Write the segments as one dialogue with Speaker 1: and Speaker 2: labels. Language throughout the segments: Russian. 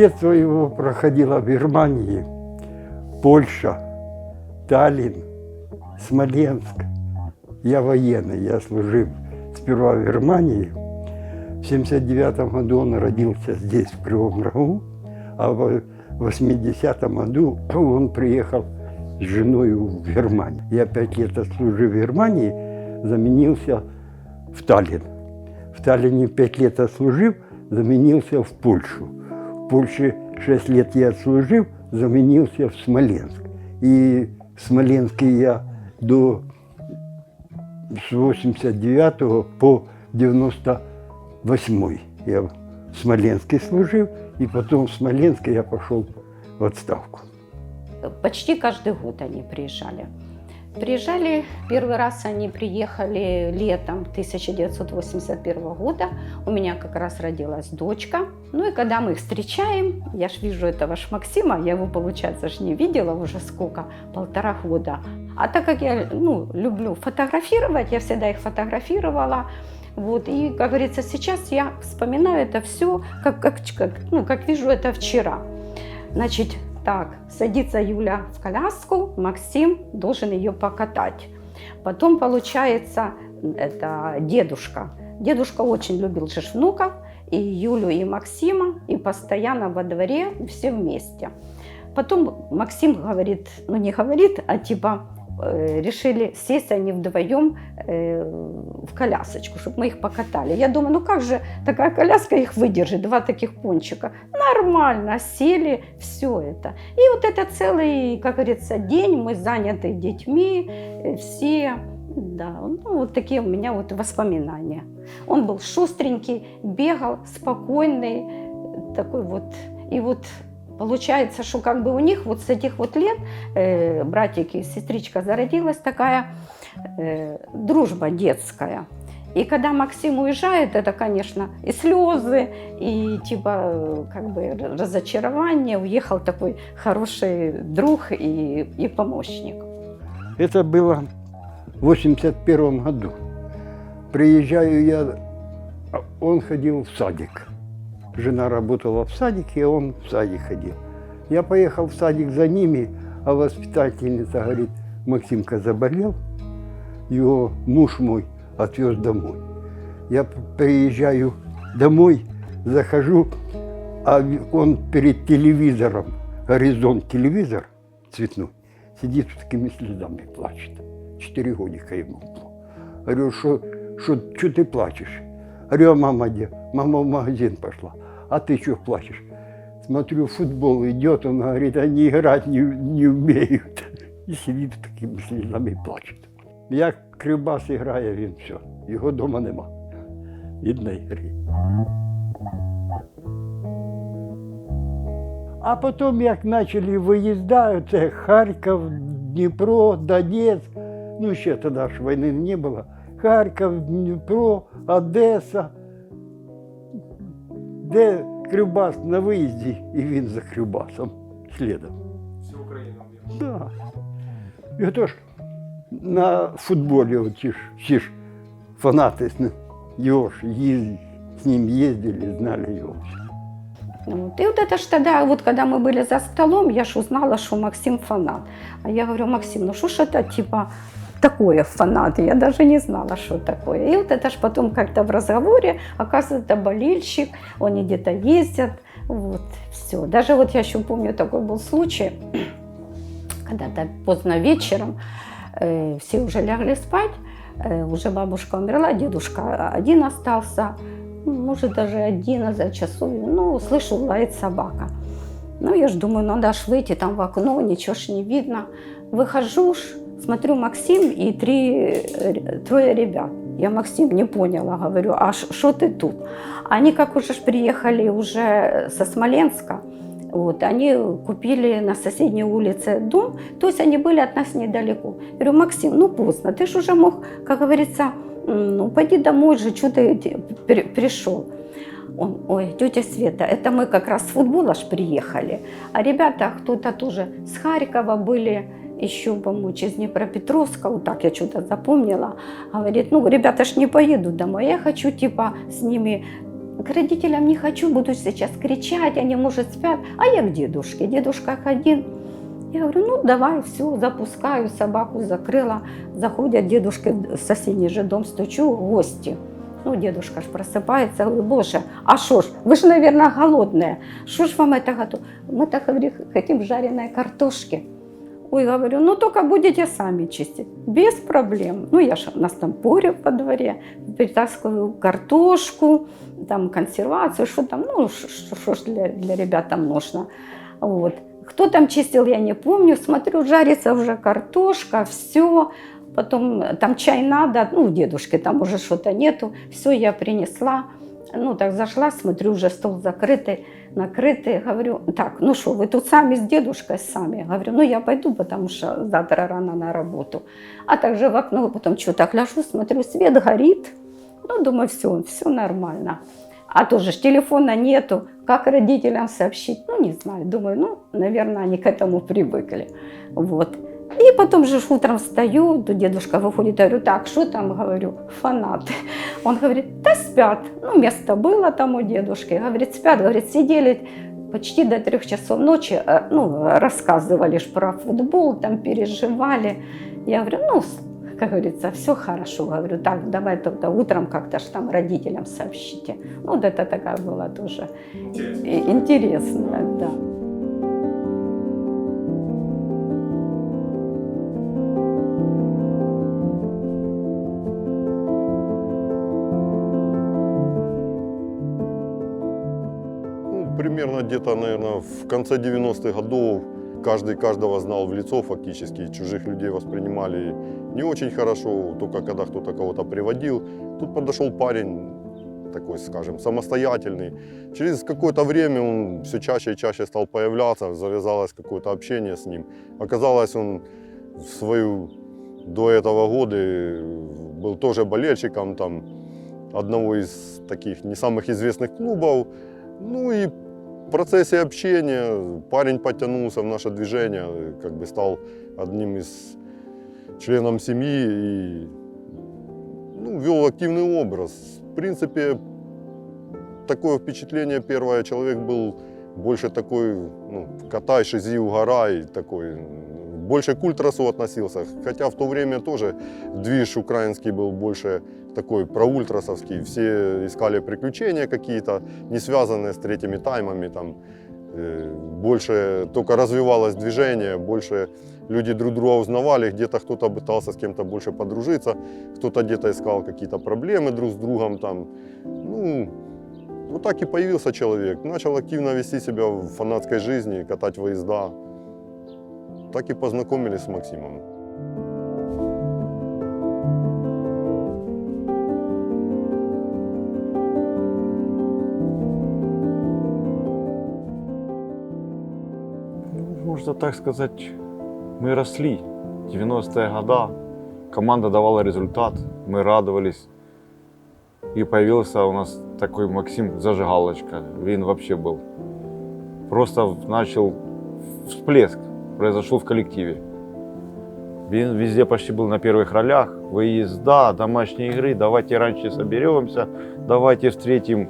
Speaker 1: Детство его проходило в Германии, Польша, Таллин, Смоленск. Я военный, я служил сперва в Германии. В 79 году он родился здесь, в Кривом Рогу, а в 80 году он приехал с женой в Германию. Я пять лет отслужив в Германии, заменился в Таллин. В Таллине пять лет отслужив, заменился в Польшу. Польше шесть лет я отслужив, заменился в Смоленск. И в Смоленске я до с 89 по 98 я в Смоленске служил, и потом в Смоленске я пошел в отставку.
Speaker 2: Почти каждый год они приезжали. Приезжали, первый раз они приехали летом 1981 года. У меня как раз родилась дочка. Ну и когда мы их встречаем, я ж вижу этого ж Максима, я его, получается, ж не видела уже сколько, полтора года. А так как я ну, люблю фотографировать, я всегда их фотографировала. Вот, и, как говорится, сейчас я вспоминаю это все, как, как, как, ну, как вижу это вчера. Значит, так, садится Юля в коляску, Максим должен ее покатать. Потом получается это дедушка. Дедушка очень любил же внуков, и Юлю, и Максима, и постоянно во дворе все вместе. Потом Максим говорит, ну не говорит, а типа э, решили сесть они вдвоем э, в колясочку, чтобы мы их покатали. Я думаю, ну как же такая коляска их выдержит, два таких пончика. Нормально, сели, все это. И вот это целый, как говорится, день мы заняты детьми, э, все, да, ну вот такие у меня вот воспоминания. Он был шустренький, бегал, спокойный, такой вот, и вот Получается, что как бы у них вот с этих вот лет э, братик и сестричка зародилась такая э, дружба детская. И когда Максим уезжает, это, конечно, и слезы, и типа как бы разочарование. Уехал такой хороший друг и, и помощник.
Speaker 1: Это было в 81 году. Приезжаю я, а он ходил в садик. Жена работала в садике, а он в садик ходил. Я поехал в садик за ними, а воспитательница говорит, Максимка заболел, его муж мой отвез домой. Я приезжаю домой, захожу, а он перед телевизором, горизонт телевизор цветной, сидит с такими слезами, плачет. Четыре годика ему было. Говорю, что, что, что ты плачешь? Говорю, а мама где? Мама в магазин пошла. А ты что плачешь? Смотрю, футбол идет, он говорит, они играть не, не умеют. І сидить такими слізами і плаче. Як кривбас грає, він все. Його вдома нема. Від неї гри. А потім, як почали виїзда, це Харків, Дніпро, Донецьк, ну ще тоді ж війни не було. Харків, Дніпро, Одеса, де Кривбас на виїзді, і він за Кривбасом слідом.
Speaker 3: Всю Україну об'їхав.
Speaker 1: Да. І отож на футболі оті ж, всі ж фанати з- його ж їз- з ним їздили, знали його.
Speaker 2: Вот. И вот это ж тогда, вот когда мы были за столом, я ж узнала, что Максим фанат. А я говорю, Максим, ну что ж это типа такое фанат? Я даже не знала, что такое. И вот это ж потом как-то в разговоре, оказывается, это болельщик, они где-то ездят, вот, все. Даже вот я еще помню, такой был случай, когда-то поздно вечером, э, все уже лягли спать, э, уже бабушка умерла, дедушка один остался, ну, может даже 11 часов, ну, слышу, лает собака. Ну, я ж думаю, надо ж выйти там в окно, ничего ж не видно. Выхожу ж, смотрю, Максим и три, э, трое ребят. Я Максим не поняла, говорю, а что ты тут? Они как уже ж приехали уже со Смоленска, вот, они купили на соседней улице дом, то есть они были от нас недалеко. Я говорю, Максим, ну поздно, ты же уже мог, как говорится, ну пойди домой же, что ты пришел. Он, ой, тетя Света, это мы как раз с футбола ж приехали. А ребята, кто-то тоже с Харькова были, еще, по-моему, из Днепропетровска, вот так я что-то запомнила. Говорит, ну, ребята ж не поедут домой, я хочу, типа, с ними к родителям не хочу, буду сейчас кричать, они, может, спят. А я к дедушке. Дедушка один. Я говорю, ну давай, все, запускаю, собаку закрыла. Заходят дедушка в соседний же дом, стучу, гости. Ну, дедушка ж просыпается, говорю, боже, а что ж, вы же, наверное, голодные. Что ж вам это готово? Мы так, говорю, хотим жареной картошки. Ой, говорю, ну только будете сами чистить. Без проблем. Ну, я же, у нас там погреб во дворе, притаскиваю картошку, там консервацию, что там, ну, что ж для, для ребят там нужно. Вот. Кто там чистил, я не помню. Смотрю, жарится уже картошка, все. Потом там чай надо, ну, у дедушки там уже что-то нету. Все, я принесла. Ну, так зашла, смотрю, уже стол закрытый, накрытый. Говорю, так, ну что, вы тут сами с дедушкой сами? Говорю, ну, я пойду, потому что завтра рано на работу. А также в окно, потом что, так ляжу, смотрю, свет горит. Ну, думаю, все, все нормально. А тоже ж телефона нету. Как родителям сообщить? Ну, не знаю. Думаю, ну, наверное, они к этому привыкли. Вот. И потом же утром встаю, то дедушка выходит, говорю, так, что там, говорю, фанаты. Он говорит, да спят. Ну, место было там у дедушки. Говорит, спят, говорит, сидели почти до трех часов ночи, э, ну, рассказывали ж про футбол, там переживали. Я говорю, ну, как говорится, все хорошо. Говорю, так, давай тогда утром как-то ж там родителям сообщите. Ну, вот это такая была тоже интересная, да.
Speaker 3: Примерно где-то, наверное, в конце 90-х годов каждый каждого знал в лицо фактически. Чужих людей воспринимали не очень хорошо, только когда кто-то кого-то приводил. Тут подошел парень такой, скажем, самостоятельный. Через какое-то время он все чаще и чаще стал появляться, завязалось какое-то общение с ним. Оказалось, он в свою до этого годы был тоже болельщиком там, одного из таких не самых известных клубов. Ну и процессе общения парень подтянулся в наше движение, как бы стал одним из членов семьи и ну, вел активный образ. В принципе, такое впечатление первое, человек был больше такой, ну, катай, шизи, угорай, такой, больше к ультрасу относился, хотя в то время тоже движ украинский был больше такой проультрасовский, все искали приключения какие-то, не связанные с третьими таймами, там, э, больше только развивалось движение, больше люди друг друга узнавали, где-то кто-то пытался с кем-то больше подружиться, кто-то где-то искал какие-то проблемы друг с другом, там, ну, вот так и появился человек, начал активно вести себя в фанатской жизни, катать выезда, так и познакомились с Максимом.
Speaker 4: Ну, Можно так сказать, мы росли. 90-е года, команда давала результат, мы радовались. И появился у нас такой Максим Зажигалочка. Він вообще был. Просто начал всплеск, произошел в коллективе. Везде почти был на первых ролях. Выезда, домашние игры, давайте раньше соберемся, давайте встретим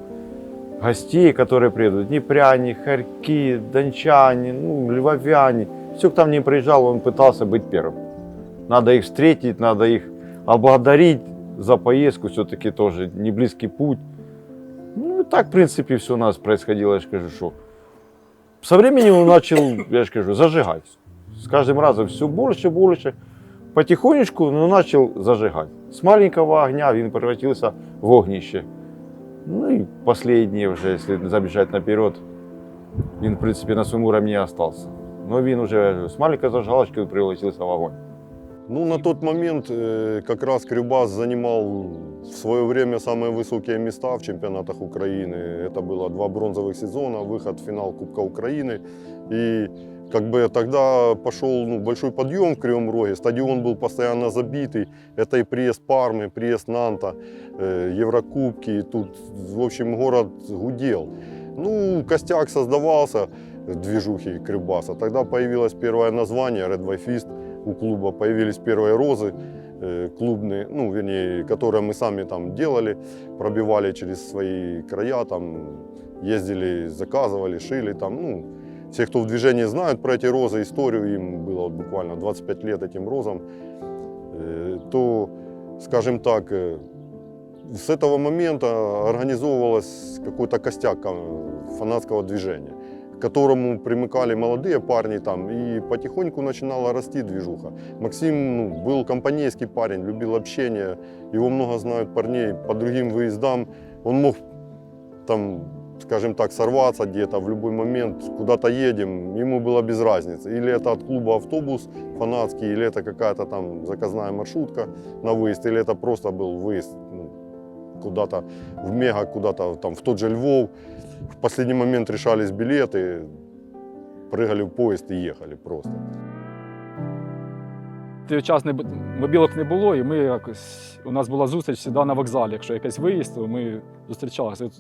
Speaker 4: гостей, которые приедут. Днепряне, Харьки, Дончане, ну, Львовяне. Все, кто там не приезжал, он пытался быть первым. Надо их встретить, надо их облагодарить за поездку, все-таки тоже не близкий путь. Ну и так, в принципе, все у нас происходило, я же скажу, что со временем он начал, я же скажу, зажигать. С каждым разом все больше, больше. Потихонечку, но начал зажигать. С маленького огня он превратился в огнище. Ну и последние уже, если забежать наперед, он, в принципе, на своем уровне и остался. Но он уже с маленькой зажигалочки превратился в огонь.
Speaker 3: Ну, на тот момент э, как раз Крюбас занимал в свое время самые высокие места в чемпионатах Украины. Это было два бронзовых сезона, выход в финал Кубка Украины. И как бы тогда пошел ну, большой подъем в Кривом Роге. Стадион был постоянно забитый. Это и приезд Пармы, приезд Нанта, э, Еврокубки. Тут, в общем, город гудел. Ну, костяк создавался движухи Крюбаса. Тогда появилось первое название Red White Fist. У клуба появились первые розы э, клубные, ну, вернее, которые мы сами там делали, пробивали через свои края, там ездили, заказывали, шили там, ну, все, кто в движении знают про эти розы, историю, им было вот буквально 25 лет этим розам, э, то, скажем так, э, с этого момента организовывалось какой-то костяк фанатского движения, которому примыкали молодые парни там, и потихоньку начинала расти движуха. Максим ну, был компанейский парень, любил общение, его много знают парней по другим выездам. Он мог там, скажем так, сорваться где-то в любой момент, куда-то едем, ему было без разницы. Или это от клуба автобус фанатский, или это какая-то там заказная маршрутка на выезд, или это просто был выезд ну, куда-то в Мега, куда-то там в тот же Львов. В последний момент решались билеты, прыгали в поезд и ехали просто.
Speaker 5: час не, мобілок не було, і ми якось, у нас була зустріч завжди на вокзалі. Якщо якийсь виїзд, то ми зустрічалися.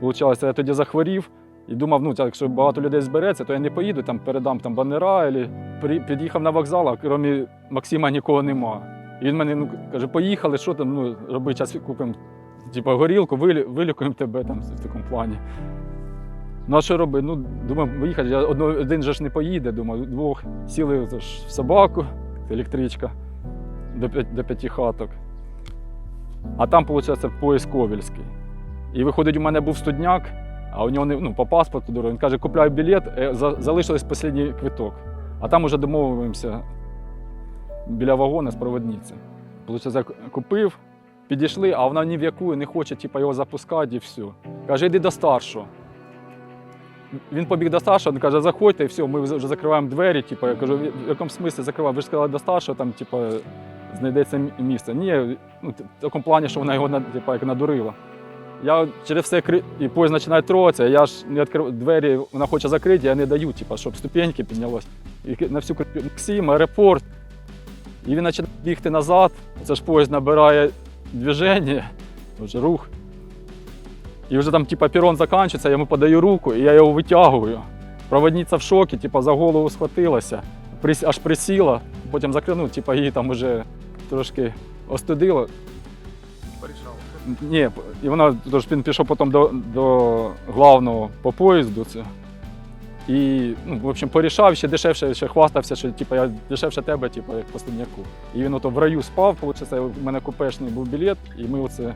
Speaker 5: Получалося, я тоді захворів і думав, ну, якщо багато людей збереться, то я не поїду, там передам там банера. Або... Під'їхав на вокзал, а крім Максима нікого нема. І він мене ну, каже, поїхали, що там ну, робити, час купимо типу, горілку, вилікуємо тебе там в такому плані. Ну, а що робити? Ну, думаю, виїхати. Один же ж не поїде, думаю, двох сіли в собаку електричка до, до п'яти хаток. А там, виходить, поїзд Ковельський. І виходить, у мене був студняк, а у нього не, ну, по паспорту дорога. Він каже, купляю білет, е, залишилось останній квиток. А там уже домовуємося біля вагона з проводниці. Получається, купив, підійшли, а вона ні в яку не хоче типу, його запускати і все. Каже, йди до старшого. Він побіг до старшого, він каже, заходьте, і все, ми вже закриваємо двері. Типу, я кажу, в якому смислі закривав? Ви ж сказали до старшого, там, типу, знайдеться місце. Ні, ну, в такому плані, що вона його типу, як надурила. Я через все кри... і поїзд починає троїтися, я ж не відкрив двері, вона хоче закрити, я не даю, типу, щоб ступеньки піднялось. І на всю Максим, аеропорт. І він починає бігти назад. Це ж поїзд набирає движення, вже рух. І вже там, типа, перрон закінчується, я йому подаю руку, і я його витягую. Проводниця в шокі, типа, за голову схватилася, аж присіла, потім закрив, ну, типа, її там вже трошки остудило. Ні, і вона тож він пішов потім до, до главного по поїзду. Це. І, ну, в общем, порішав ще дешевше, ще хвастався, що типу, я дешевше тебе, типу, як по студняку. І він ото в раю спав, виходить, у мене купешний був білет, і ми оце.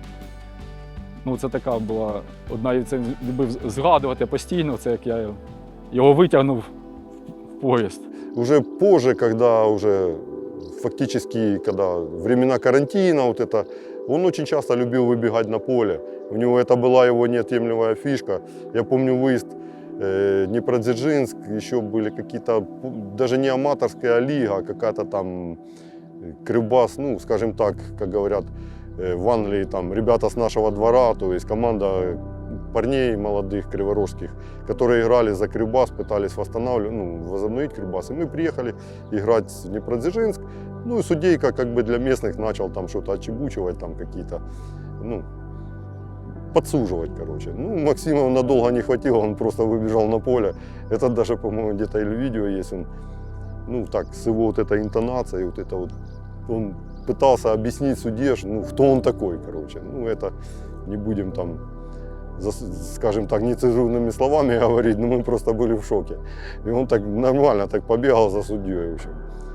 Speaker 5: Ну, це така була одна, і це любив згадувати постійно, це як я його витягнув в поїзд.
Speaker 3: Уже позже, когда уже фактически, когда времена карантина, вот это, он очень часто любил выбегать на поле. У него это была его неотъемлемая фишка. Я помню выезд э, Днепродзержинск, еще были какие-то, даже не аматорская лига, а какая-то там Крыбас, ну, скажем так, как говорят в Англии, там, ребята с нашего двора, то есть команда парней молодых, криворожских, которые играли за Крюбас, пытались восстанавливать, ну, возобновить Крюбас. И мы приехали играть в Днепродзержинск. Ну и судейка как бы для местных начал там что-то отчебучивать, там какие-то, ну, подсуживать, короче. Ну, Максима надолго не хватило, он просто выбежал на поле. Это даже, по-моему, где-то или видео есть, он, ну, так, с его вот этой интонацией, вот это вот, он пытался объяснить судье, ну, кто он такой, короче. Ну, это не будем там зас- скажем так, нецензурными словами говорить, но мы просто были в шоке. И он так нормально так побегал за судьей. В общем.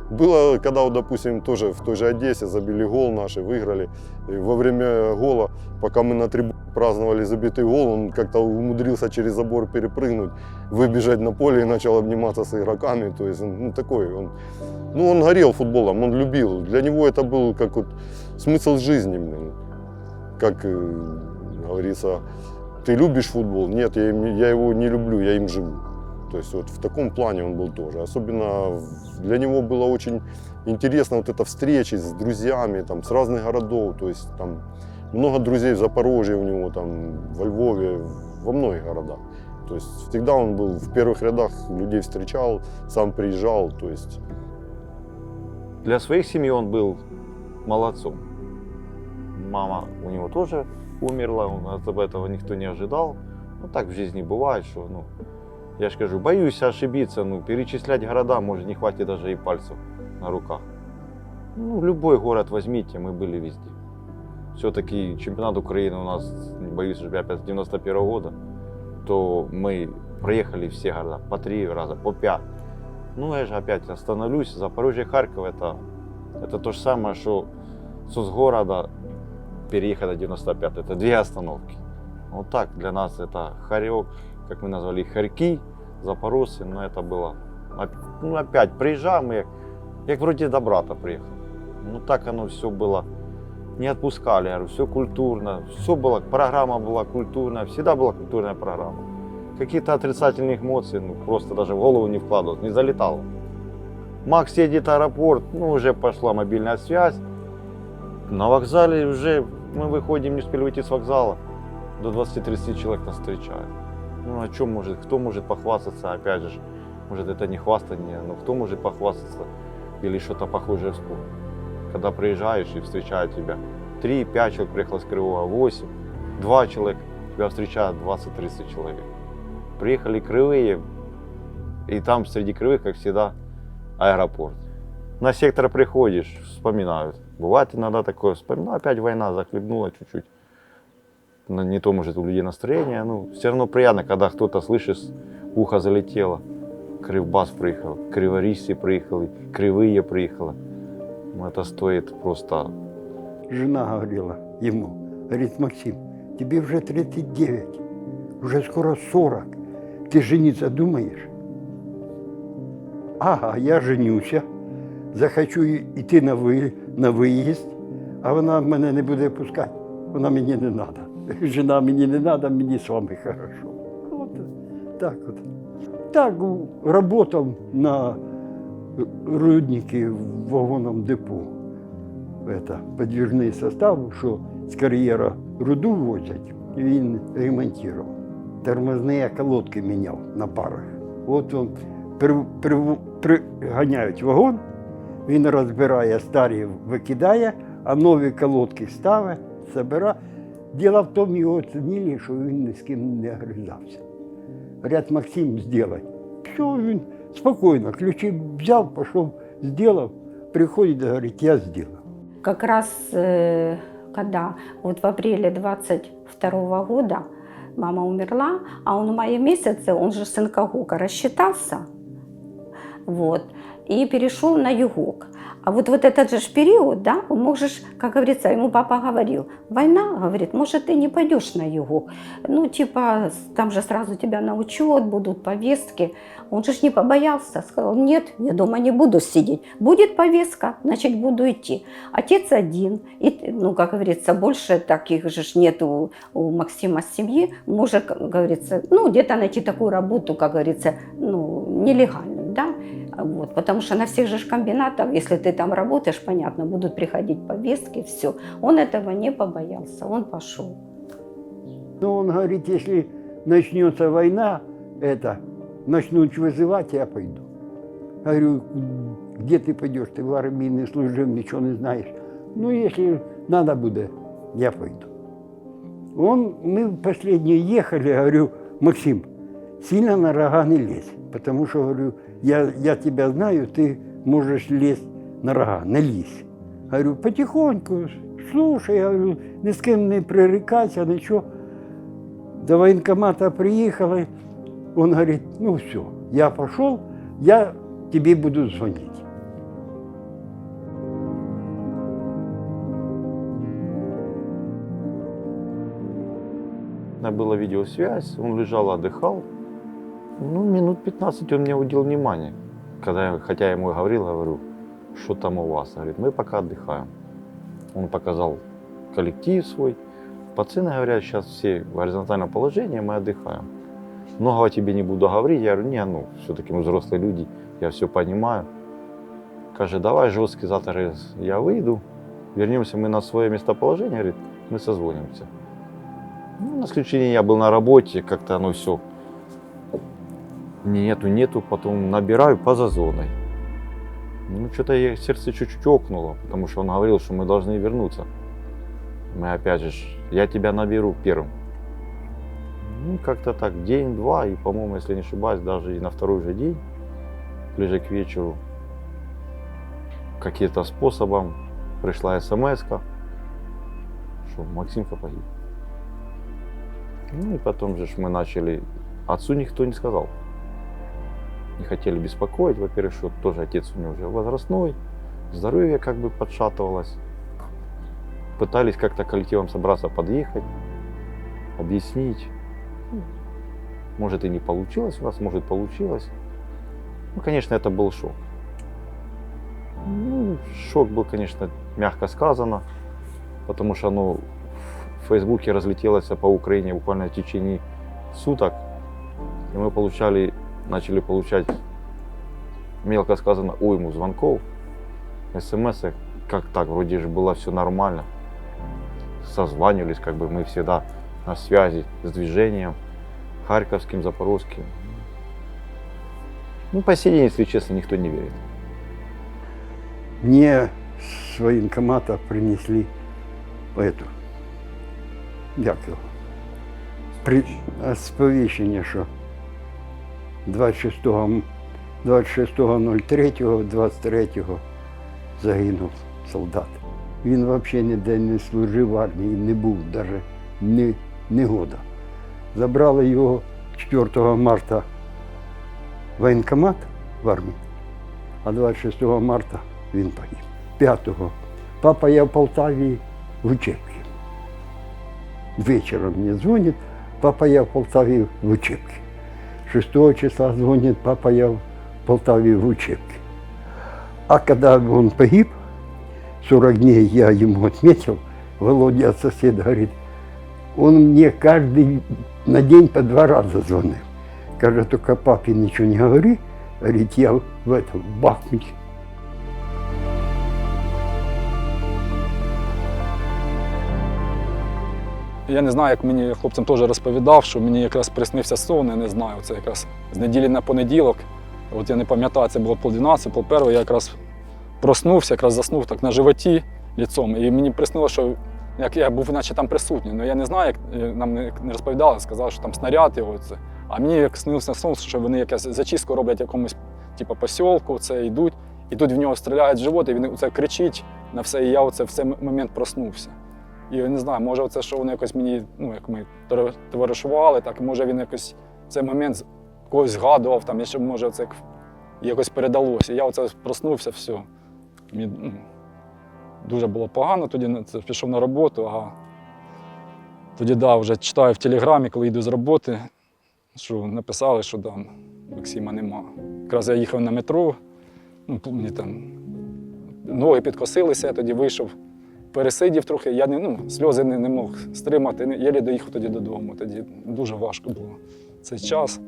Speaker 3: Было, когда, вот, допустим, тоже в той же Одессе забили гол наши, выиграли. И во время гола, пока мы на трибуне праздновали забитый гол, он как-то умудрился через забор перепрыгнуть, выбежать на поле и начал обниматься с игроками. То есть, ну, такой, он, ну, он горел футболом, он любил. Для него это был как вот смысл жизни, блин. Как э, говорится, ты любишь футбол? Нет, я, я его не люблю, я им живу. То есть вот в таком плане он был тоже. Особенно для него было очень интересно вот эта встреча с друзьями там, с разных городов. То есть там много друзей в Запорожье у него, там, во Львове, во многих городах. То есть всегда он был в первых рядах, людей встречал, сам приезжал. То есть
Speaker 4: Для своих семей он был молодцом. Мама у него тоже умерла, он от этого никто не ожидал. Ну так в жизни бывает, что, ну, я же говорю, боюсь ошибиться, ну, перечислять города, может, не хватит даже и пальцев на руках. Ну, любой город возьмите, мы были везде. Все-таки чемпионат Украины у нас, не боюсь, что опять с 91 года, то мы проехали все города по три раза, по пять. Ну, я же опять остановлюсь. Запорожье, Харьков это, это то же самое, что с города переехать до 95. Это две остановки. Вот так для нас это Харек, как мы назвали, Харьки, Запорожцы, но это было, ну, опять приезжаем, мы, как вроде до брата приехал. Ну так оно все было, не отпускали, я говорю, все культурно, все было, программа была культурная, всегда была культурная программа. Какие-то отрицательные эмоции, ну просто даже в голову не вкладывалось, не залетало. Макс едет в аэропорт, ну уже пошла мобильная связь. На вокзале уже мы выходим, не успели выйти с вокзала, до 20-30 человек нас встречают. Ну о чем может, кто может похвастаться, опять же, может это не хвастание, но кто может похвастаться или что-то похожее вспомнить. Когда приезжаешь и встречают тебя 3-5 человек приехало с Кривого, 8, 2 человека, тебя встречают 20-30 человек. Приехали Крывые, и там среди Кривых, как всегда, аэропорт. На сектор приходишь, вспоминают. Бывает иногда такое, вспоминаю, опять война захлебнула чуть-чуть Но не то, может, у людей настроение. Ну, все равно приятно, когда кто-то слышит, ухо залетело. Кривбас приехал, Криворіжці приїхали, Кривые приїхали. Ну, это стоит просто
Speaker 1: Жена говорила ему, говорит, Максим, тебе уже 39, уже скоро 40. Ты жениться думаешь? Ага, я женюся, захочу і- йти на, ви, на виїзд, а вона мене не буде пускати. Вона мені не треба. Жена мені не треба, мені з вами хорошо. От так от. Так, работав на руднике в вагонном депо. Это, подвижний состав, що з кар'єра руду возять, він ремонтував. Тормозні колодки міняв на парах. От він при, при, приганяють вагон, він розбирає старі, викидає, а нові колодки ставить, забирає. Діло в тому, його оцінили, що він ні з ким не гризався. Говорять, Максим, сделай. Все, він спокійно, ключі взяв, пішов, зробив, приходить, говорить, я зробив.
Speaker 2: Как раз э, когда вот в апреле 22 года мама умерла, а он в мае месяце, он же с онкогока рассчитался, вот, и перешел на югок. А вот, вот этот же период, да, ж, как говорится, ему папа говорил, война, говорит, может, ты не пойдешь на югок. Ну, типа, там же сразу тебя на учет будут, повестки. Он же не побоялся, сказал, нет, я дома не буду сидеть. Будет повестка, значит, буду идти. Отец один, и, ну, как говорится, больше таких же ж нету у Максима семьи. Может, как говорится, ну, где-то найти такую работу, как говорится, ну, нелегальную, да, вот, потому что на всех же комбинатах, если ты там работаешь, понятно, будут приходить повестки, все. Он этого не побоялся, он пошел.
Speaker 1: Но он говорит, если начнется война, это, начнут вызывать, я пойду. Говорю, где ты пойдешь? Ты в армии не служил, ничего не знаешь. Ну, если надо будет, я пойду. Он, мы последние ехали, говорю, Максим, сильно на рога не лезь, потому что, говорю, я, я тебя знаю, ты можешь лезть на рога, не лезь. Говорю, потихоньку, слушай, я говорю, ни с кем не пререкайся, ничего. До военкомата приехали, он говорит, ну все, я пошел, я тебе буду звонить.
Speaker 4: У меня была видеосвязь, он лежал, отдыхал. Ну, минут 15 он мне уделил внимание. Когда я, хотя я ему говорил, говорю, что там у вас? Говорит, мы пока отдыхаем. Он показал коллектив свой. Пацаны говорят, сейчас все в горизонтальном положении, мы отдыхаем. Многого тебе не буду говорить. Я говорю, не, ну, все-таки мы взрослые люди, я все понимаю. Каже, давай жесткий завтра я выйду, вернемся мы на свое местоположение, говорит, мы созвонимся. Ну, на день я был на работе, как-то оно все нету, нету, потом набираю поза зоной. Ну, что-то сердце чуть-чуть окнуло, потому что он говорил, что мы должны вернуться. Мы опять же, я тебя наберу первым. Ну, как-то так, день-два, и, по-моему, если не ошибаюсь, даже и на второй же день, ближе к вечеру, каким-то способом пришла смс что Максимка погиб. Ну и потом же мы начали... Отцу никто не сказал. Не хотели беспокоить, во-первых, что тоже отец у него уже возрастной, здоровье как бы подшатывалось. Пытались как-то коллективом собраться, подъехать, объяснить. Ну, Может и не получилось у нас, может получилось. Ну, конечно, это был шок. Ну, шок был, конечно, мягко сказано, потому что оно в Фейсбуке разлетелось по Украине буквально в течение суток. И мы получали, начали получать, мелко сказано, уйму звонков, смс, как так, вроде же было все нормально. Созванивались, как бы мы всегда на связи с движением харьковским, запорожским. Ну, по сей день, если честно, никто не верит.
Speaker 1: Мне с военкомата принесли эту, як його, при, сповіщення, що 26 м- 26.03.23 загинув солдат. Він взагалі ніде не служив в армії, не був навіть ні, ні года. Забрали його 4 марта в воєнкомат в армії, а 26 марта він погиб. 5-го. Папа, я в Полтаві в учебці. Вечером мне звонит, папа, я в Полтаве в учебке. 6 числа звонит, папа, я в Полтаве в учебке. А когда он погиб, 40 дней я ему отметил, Володя, сосед, говорит, он мне каждый на день по два раза звонил. Каже, только папе ничего не говори, говорит, я в этом, в.
Speaker 5: Я не знаю, як мені хлопцям теж розповідав, що мені якраз приснився сон, я не знаю, це якраз з неділі на понеділок. От я не пам'ятаю, це було пол 12, пол першого, я якраз проснувся, якраз заснув так на животі ліцом. І мені приснило, що як я був наче там присутній. Ну я не знаю, як е, нам не розповідали, сказали, що там снаряд його. Це. А мені як снився сон, що вони якась зачистку роблять якомусь типу, посілку, це йдуть, і тут в нього стріляють в живот, і він це кричить на все. І я оце в цей момент проснувся. І я не знаю, може, це, що вони якось мені, ну як ми товаришували, так може він якось в цей момент когось згадував, там, і ще може це як- якось передалося. І я оце проснувся, все. Мені ну, дуже було погано, тоді пішов на роботу, а тоді да, вже читаю в телеграмі, коли йду з роботи, що написали, що там Максима нема. Якраз я їхав на метро, ну, мені там ноги підкосилися, я тоді вийшов пересидів трохи, я не, ну, сльози не, не мог стримати. Єлі доїхав тоді додому. Тоді дуже важко було цей час.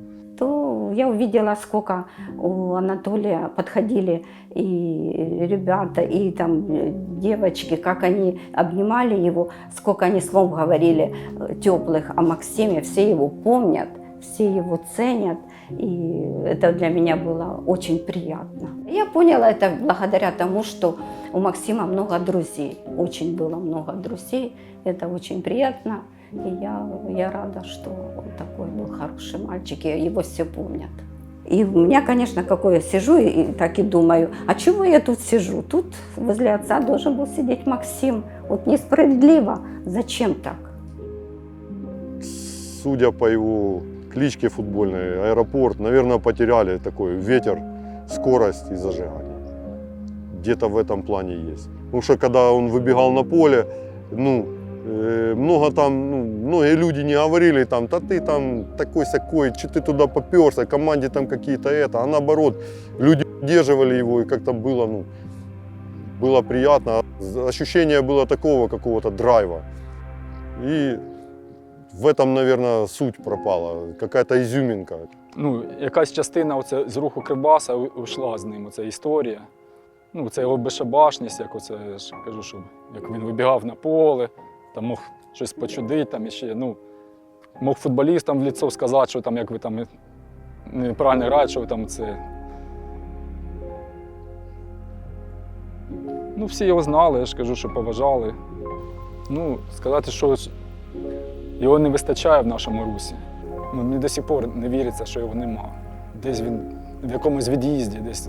Speaker 2: то я увидела, сколько у Анатолия подходили и ребята, и там э, девочки, как они обнимали его, сколько они слов говорили теплых о Максиме, все его помнят, все его ценят, и это для меня было очень приятно. Я поняла это благодаря тому, что у Максима много друзей, очень было много друзей, это очень приятно. И я, я рада, что он такой был хороший мальчик, и его все помнят. И у меня, конечно, какое я сижу и, и так и думаю, а чего я тут сижу? Тут возле отца должен был сидеть Максим. Вот несправедливо. Зачем так?
Speaker 3: Судя по его кличке футбольной, аэропорт, наверное, потеряли такой ветер, скорость и зажигание. Где-то в этом плане есть. Потому что когда он выбегал на поле, ну, э, много там, ну, многие люди не говорили там, да ты там такой сякой, что ты туда поперся, команде там какие-то это, а наоборот, люди поддерживали его и как-то было, ну, было приятно. Ощущение было такого какого-то драйва. И в этом, наверное, суть пропала, какая-то изюминка.
Speaker 5: Ну, якась частина оце, з руху Кривбаса у- ушла з ним, оця історія. Ну, це його безшабашність, як оце я ж кажу, що як він вибігав на поле, там мог щось почудити, там іще, ну, мог футболістам в ліцо сказати, що там, як ви там неправильно граєте, що ви там це. Ну, всі його знали, я ж кажу, що поважали. Ну, сказати, що його не вистачає в нашому русі. Ну, мені до сих пор не віриться, що його нема. Десь він в якомусь від'їзді, десь